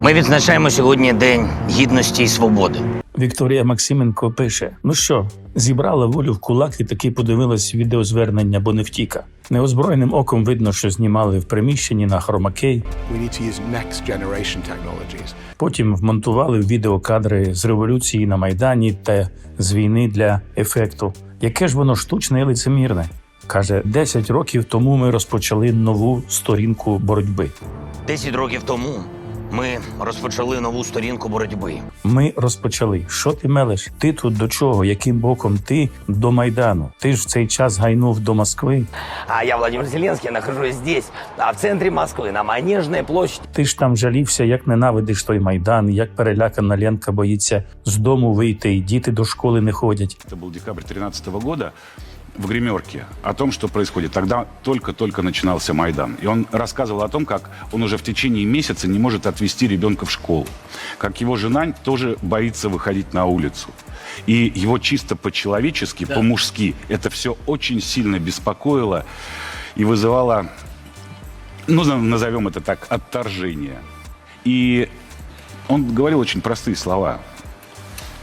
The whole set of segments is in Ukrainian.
Ми відзначаємо сьогодні День гідності і свободи. Вікторія Максименко пише: Ну що, зібрала волю в кулак і таки подивилась відеозвернення Боневтіка. Неозброєним оком видно, що знімали в приміщенні на хромакей. We need to use next generation technologies. Потім вмонтували відеокадри з революції на майдані та з війни для ефекту. Яке ж воно штучне і лицемірне? Каже, 10 років тому ми розпочали нову сторінку боротьби. Десять років тому ми розпочали нову сторінку боротьби. Ми розпочали. Що ти мелеш? Ти тут до чого? Яким боком ти до майдану? Ти ж в цей час гайнув до Москви. А я Владимир Зеленский, нахожусь здесь, а в центре Москвы, на Манежной площади. Ти ж там жалівся, як ненавидиш той майдан, як перелякана Ленка боїться з дому вийти, і діти до школи не ходять. Это был декабрь 2013 года В гримерке о том, что происходит. Тогда только-только начинался Майдан. И он рассказывал о том, как он уже в течение месяца не может отвезти ребенка в школу. Как его жена тоже боится выходить на улицу. И его чисто по-человечески, по-мужски это все очень сильно беспокоило и вызывало, ну, на- назовем это так, отторжение. И он говорил очень простые слова.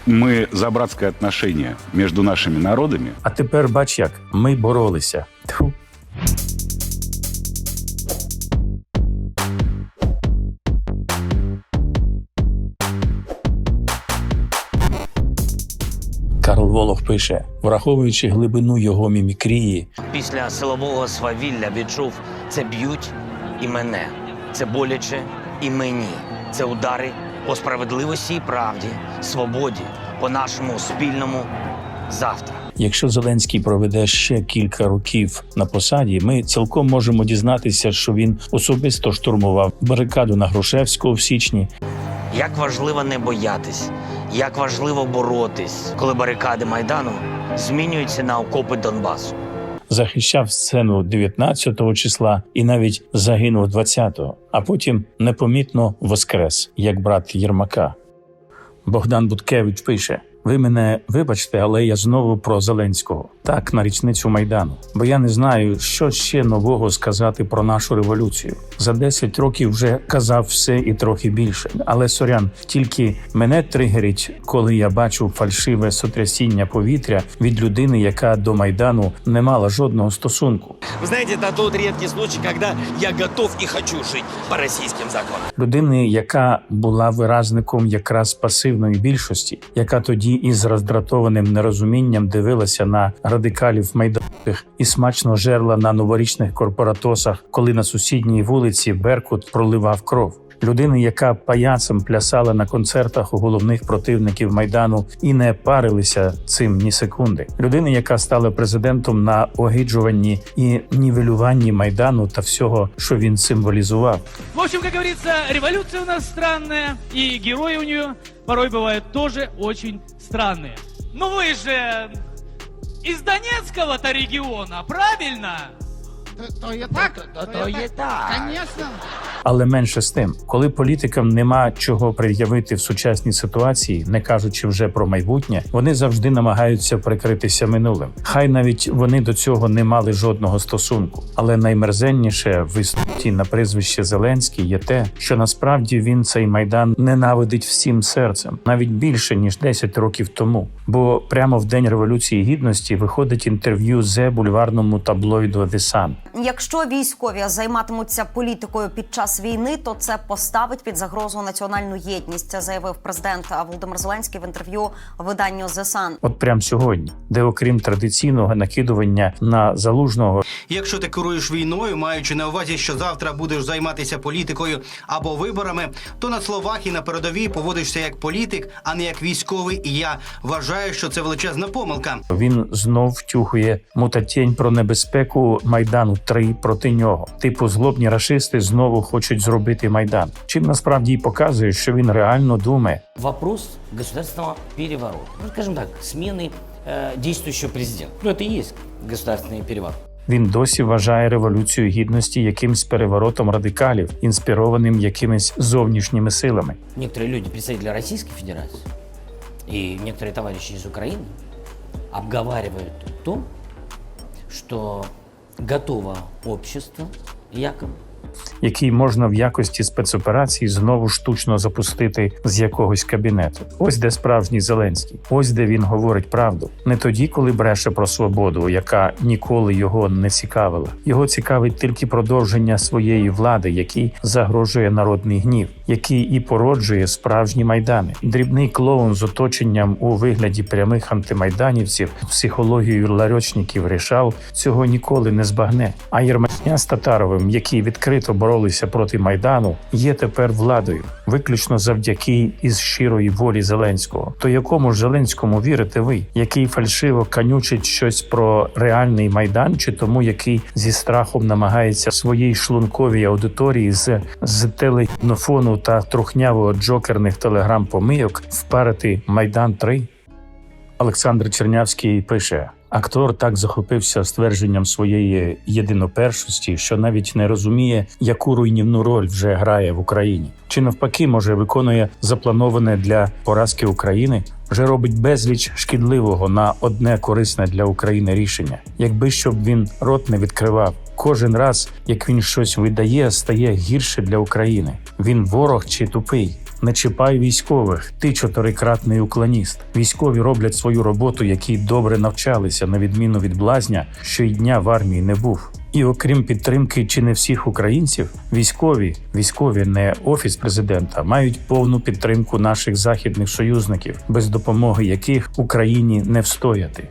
Мы за братское отношение между нашими народами. А тепер бач як ми боролися. Тьфу. Карл Волох пише, враховуючи глибину його мімікрії, Після силового свавілля відчув це б'ють і мене. Це боляче і мені. Це удари по справедливості і правді, свободі, по нашому спільному завтра. Якщо Зеленський проведе ще кілька років на посаді, ми цілком можемо дізнатися, що він особисто штурмував барикаду на Грушевського в січні, Як важливо не боятись, як важливо боротись, коли барикади майдану змінюються на окопи Донбасу. Захищав сцену 19-го числа і навіть загинув 20-го, а потім непомітно воскрес, як брат Єрмака. Богдан Буткевич пише: Ви мене вибачте, але я знову про Зеленського. Так, на річницю майдану. Бо я не знаю, що ще нового сказати про нашу революцію. За 10 років вже казав все і трохи більше. Але сорян, тільки мене тригерить, коли я бачу фальшиве сотрясіння повітря від людини, яка до майдану не мала жодного стосунку. Вы знаете, это тот редкий случай, когда я готов и хочу жить по российским законам. людини, яка була виразником якраз пасивної більшості, яка тоді із роздратованим нерозумінням дивилася на радикалів майданих і смачно жерла на новорічних корпоратосах, коли на сусідній вулиці Беркут проливав кров. Людини, яка паяцем плясала на концертах у головних противників майдану і не парилися цим ні секунди. Людини, яка стала президентом на огиджуванні і нівелюванні майдану та всього, що він символізував. В общем, как говорится, революция у нас странная, и герои у нее порой бывают тоже очень странные. Но вы же из Донецкого-то региона, правильно? То є так, то є так. Звісно. Але менше з тим, коли політикам нема чого пред'явити в сучасній ситуації, не кажучи вже про майбутнє, вони завжди намагаються прикритися минулим. Хай навіть вони до цього не мали жодного стосунку. Але наймерзенніше в істоті на прізвище Зеленський є те, що насправді він цей майдан ненавидить всім серцем, навіть більше ніж 10 років тому. Бо прямо в день революції гідності виходить інтерв'ю з бульварному таблоїду The Sun. Якщо військові займатимуться політикою під час війни, то це поставить під загрозу національну єдність, заявив президент Володимир Зеленський в інтерв'ю виданню The Sun. От прямо сьогодні, де окрім традиційного накидування на залужного Якщо ти керуєш війною, маючи на увазі, що завтра будеш займатися політикою або виборами, то на словах і на передовій поводишся як політик, а не як військовий. І я вважаю, що це величезна помилка. він знов втюхує мутатєнь про небезпеку майдану 3 проти нього. Типу, злобні рашисти знову хочуть зробити майдан. Чим насправді й показує, що він реально думає. вопрос государственного переворота. Ну, скажем так, смены э, действующего президента. Ну, это и есть государственный переворот. Він досі вважає революцію гідності якимсь переворотом радикалів, інспірованим якимись зовнішніми силами. Некоторые люди, представители Российской Федерации и некоторые товарищи из Украины обговаривают то, что готово общество, якобы, який можна в якості спецоперації знову штучно запустити з якогось кабінету. Ось де справжній Зеленський, ось де він говорить правду. Не тоді, коли бреше про свободу, яка ніколи його не цікавила. Його цікавить тільки продовження своєї влади, який загрожує народний гнів, який і породжує справжні майдани. Дрібний клоун з оточенням у вигляді прямих антимайданівців, психологією ларьочників рішав, цього ніколи не збагне. А Єрмакня з Татаровим, які відкрито боролися проти майдану, є тепер владою, виключно завдяки із щирої волі Зеленського. То якому ж Зеленському вірите ви, який фальшиво канючить щось про реальний майдан, чи тому, який зі страхом намагається своїй шлунковій аудиторії з, з теленофону та трухнявого джокерних телеграм-помийок впарити майдан 3 Олександр Чернявський пише: актор так захопився ствердженням своєї єдинопершості, що навіть не розуміє, яку руйнівну роль вже грає в Україні. Чи навпаки, може виконує заплановане для поразки України, вже робить безліч шкідливого на одне корисне для України рішення. Якби щоб він рот не відкривав. Кожен раз, як він щось видає, стає гірше для України. Він ворог чи тупий. Не чіпай військових, ти чотирикратний уклоніст. Військові роблять свою роботу, які добре навчалися, на відміну від блазня, що й дня в армії не був. І окрім підтримки чи не всіх українців, військові, військові, не офіс президента, мають повну підтримку наших західних союзників, без допомоги яких Україні не встояти.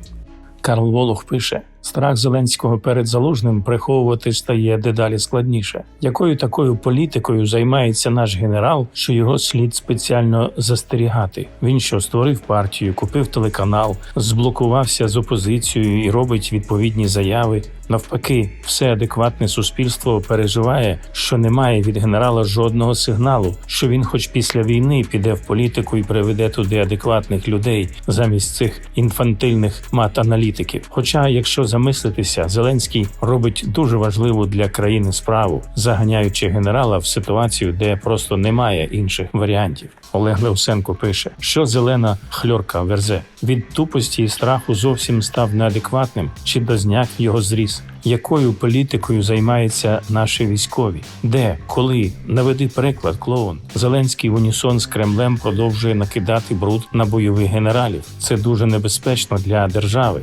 Карл Волох пише: страх Зеленського перед залужним приховувати стає дедалі складніше. Якою такою політикою займається наш генерал, що його слід спеціально застерігати? Він що створив партію, купив телеканал, зблокувався з опозицією і робить відповідні заяви. Навпаки, все адекватне суспільство переживає, що немає від генерала жодного сигналу, що він, хоч після війни, піде в політику і приведе туди адекватних людей замість цих інфантильних мат-аналітиків. Хоча, якщо замислитися, Зеленський робить дуже важливу для країни справу, заганяючи генерала в ситуацію, де просто немає інших варіантів. Олег Левсенко пише, що зелена хльорка верзе від тупості і страху зовсім став неадекватним, чи дозняк його зріс. Якою політикою займаються наші військові? Де, коли наведи приклад, клоун Зеленський в унісон з Кремлем продовжує накидати бруд на бойових генералів. Це дуже небезпечно для держави.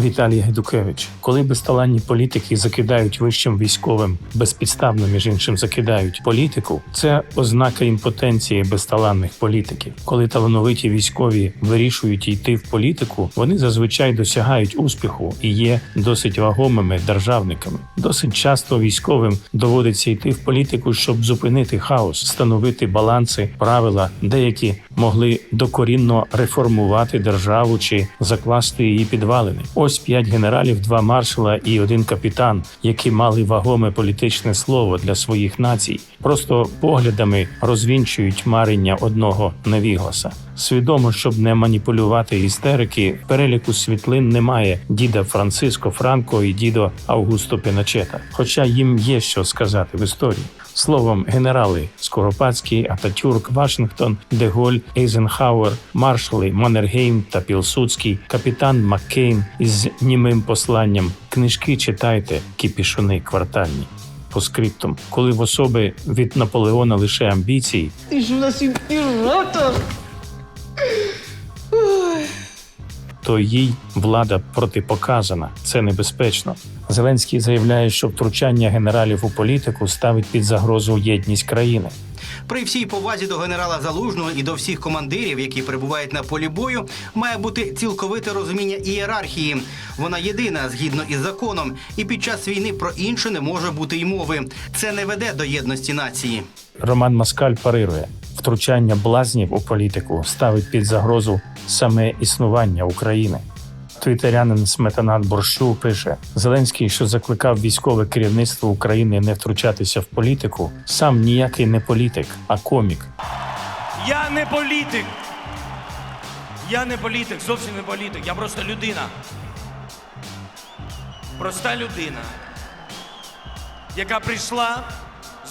Віталій Гедукевич, коли безталанні політики закидають вищим військовим, безпідставно між іншим закидають політику, це ознака імпотенції безталанних політиків. Коли талановиті військові вирішують йти в політику, вони зазвичай досягають успіху і є досить вагомими державниками. Досить часто військовим доводиться йти в політику, щоб зупинити хаос, встановити баланси, правила, деякі могли докорінно реформувати державу чи закласти її підвалини. Ось п'ять генералів, два маршала і один капітан, які мали вагоме політичне слово для своїх націй, просто поглядами розвінчують марення одного невігласа. Свідомо, щоб не маніпулювати істерики, переліку світлин немає діда Франциско Франко і дідо Августо Піначета. Хоча їм є що сказати в історії. Словом, генерали Скоропадський, Ататюрк, Вашингтон, Деголь, Ейзенхауер, маршали Маннергейм та Пілсудський, капітан Маккейн із німим посланням. Книжки читайте, кіпішуни квартальні. По скриптум, коли в особи від Наполеона лише амбіції, Ти ж у нас імператор! То їй влада протипоказана. Це небезпечно. Зеленський заявляє, що втручання генералів у політику ставить під загрозу єдність країни. При всій повазі до генерала Залужного і до всіх командирів, які перебувають на полі бою, має бути цілковите розуміння ієрархії. Вона єдина згідно із законом, і під час війни про інше не може бути й мови. Це не веде до єдності нації. Роман Маскаль парирує втручання блазнів у політику ставить під загрозу саме існування України. Твітерянин Сметанат Борщу пише: Зеленський, що закликав військове керівництво України не втручатися в політику, сам ніякий не політик, а комік. Я не політик. Я не політик, зовсім не політик. Я просто людина. Проста людина, яка прийшла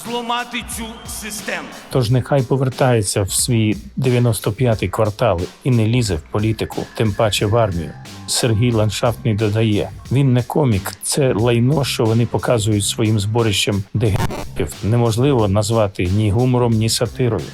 зламати цю систему. Тож нехай повертається в свій 95-й квартал і не лізе в політику, тим паче в армію. Сергій Ландшафтний додає: він не комік, це лайно, що вони показують своїм зборищем, де неможливо назвати ні гумором, ні сатирою.